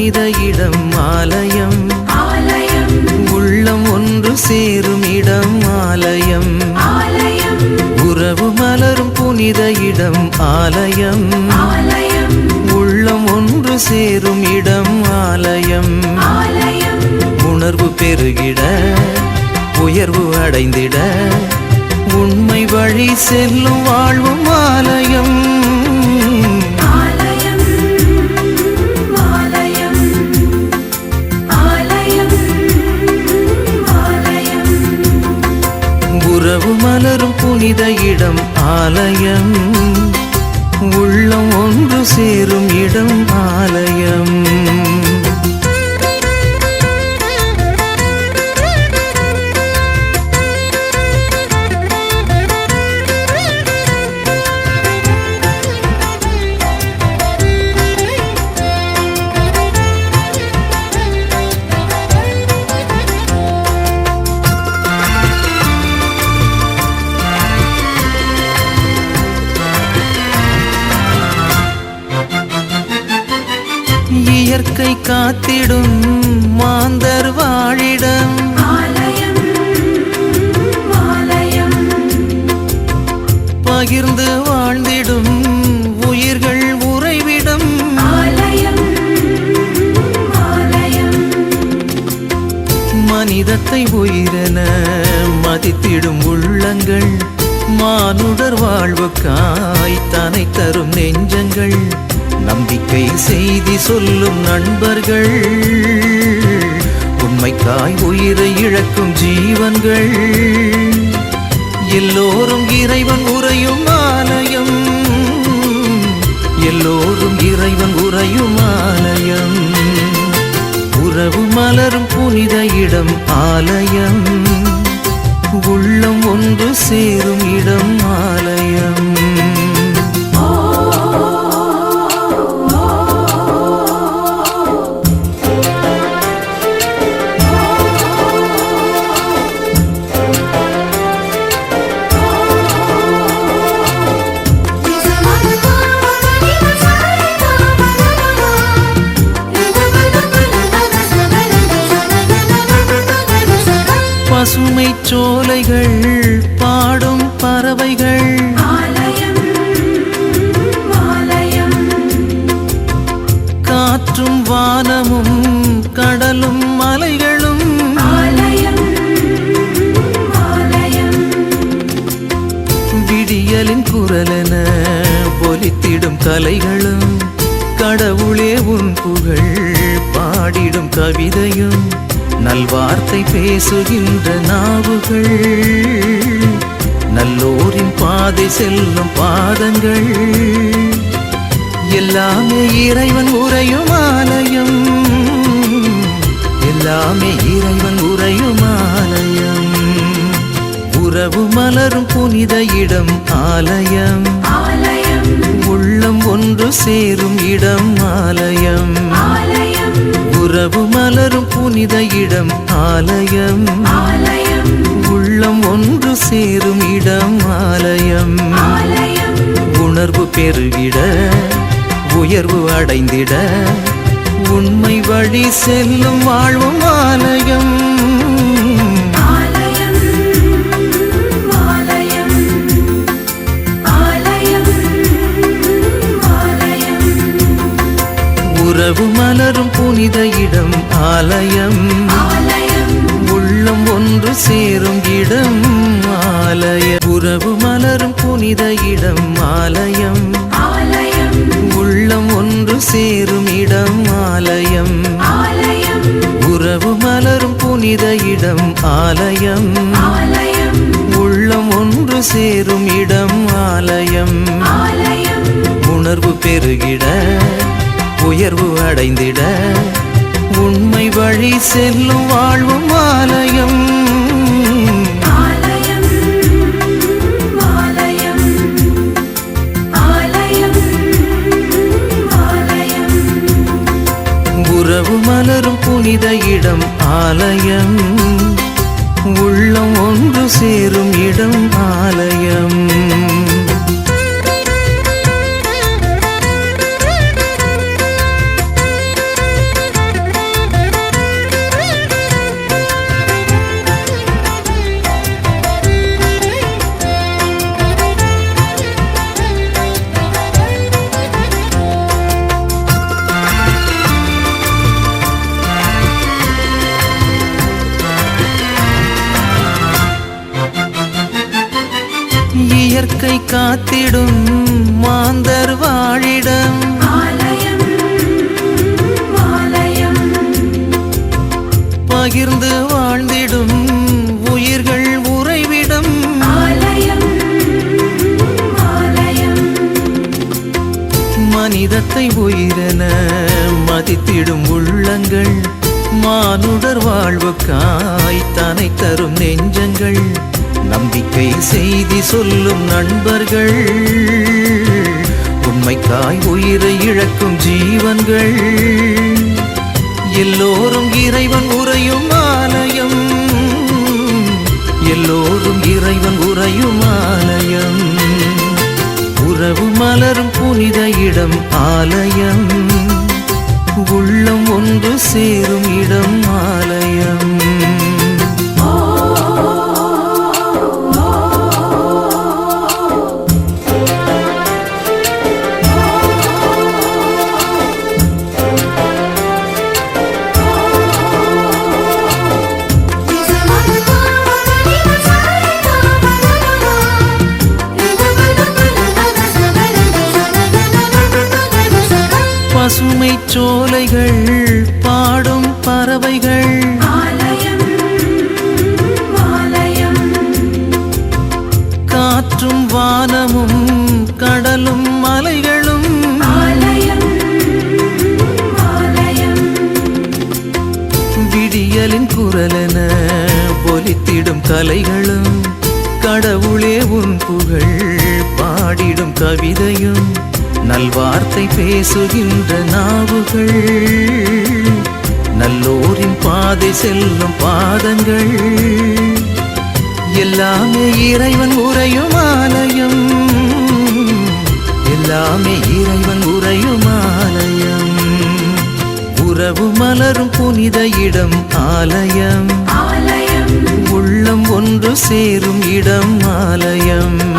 புனித இடம் ஆலயம். உள்ளம் ஒன்று சேரும் இடம் ஆலயம். உறவு மலரும் புனித இடம் ஆலயம். உள்ளம் ஒன்று சேரும் இடம் ஆலயம். உணர்வு பெருகிட உயர்வு அடைந்திட உண்மை வழி செல்லும் வாழ்வும் ஆலயம். மலரும் புனித இடம் ஆலயம். உள்ளம் ஒன்று சேரும் இடம் ஆலயம். காத்திடும் மாந்தர் வாழிடம். பகிர்ந்து வாழ்ந்திடும் உயிர்கள் உறைவிடம். மனிதத்தை உயிரென மதித்திடும் உள்ளங்கள். மானுடர் வாழ்வுக்காய் தனை தரும் நெஞ்சங்கள். நம்பிக்கை செய்தி சொல்லும் நண்பர்கள். உண்மைக்காய் உயிரை இழக்கும் ஜீவன்கள். எல்லோரும் இறைவன் உறையும் ஆலயம். எல்லோரும் இறைவன் உறையும் ஆலயம். உறவு மலரும் புனித இடம் ஆலயம். உள்ளம் ஒன்று சேரும் இடம் ஆலயம். பசுமை சோலைகள் பாடும் பறவைகள். ஆலயம் ஆலயம். காற்றும் வானமும் கடலும் மலைகளும். ஆலயம் ஆலயம். விடியலின் குரலென ஒலித்திடும் கலைகளும். கடவுளே உன் புகழ் பாடிடும் கவிதையும். நல்வார்த்தை பேசுகின்ற நாவுகள் நல்லோரின் பாதை செல்லும் பாதங்கள். எல்லாமே இறைவன் உறையும் ஆலயம். எல்லாமே இறைவன் உறையும் ஆலயம். உறவு மலரும் புனித இடம் ஆலயம். உள்ளம் ஒன்று சேரும் இடம் ஆலயம். உறவு மலரும் புனித இடம் ஆலயம். உள்ளம் ஒன்று சேரும் இடம் ஆலயம். உணர்வு பெருகிட உயர்வு அடைந்திட உண்மை வழி செல்லும் வாழ்வும் ஆலயம். ஒன்று சேரும் இடம் ஆலயம். உணர்வு பெருகிட உயர்வு அடைந்திட உண்மை வழி செல்லும் வாழ்வும் ஆலயம். இயற்கை காத்திடும் மாந்தர் வாழிடம். ஆலயம் ஆலயம். பகிர்ந்து வாழ்ந்திடும் உயிர்கள் உறைவிடம். ஆலயம் ஆலயம். மனிதத்தை உயிரென மதித்திடும் உள்ளங்கள். மானுடர் வாழ்வுக்காய் தனை தரும் நெஞ்சங்கள். நம்பிக்கை செய்தி சொல்லும் நண்பர்கள். உண்மைக்காய் உயிரை இழக்கும் ஜீவன்கள். எல்லோரும் இறைவன் உறையும் ஆலயம். எல்லோரும் இறைவன் உறையும் ஆலயம். உறவு மலரும் புனித இடம் ஆலயம். உள்ளம் ஒன்று சேரும் இடம் ஆலயம். பசுமை சோலைகள் பாடும் பறவைகள். காற்றும் வானமும் கடலும் மலைகளும். விடியலின் குரலென ஒலித்திடும் கலைகளும். கடவுளே உன் புகழ் பாடிடும் கவிதையும். நல்வார்த்தை பேசுகின்ற நாவுகள் நல்லோரின் பாதை செல்லும் பாதங்கள். எல்லாமே இறைவன் உறையும் ஆலயம். எல்லாமே இறைவன் உறையும் ஆலயம். உறவு மலரும் புனித இடம் ஆலயம். ஆலயம். உள்ளம் ஒன்று சேரும் இடம் ஆலயம்.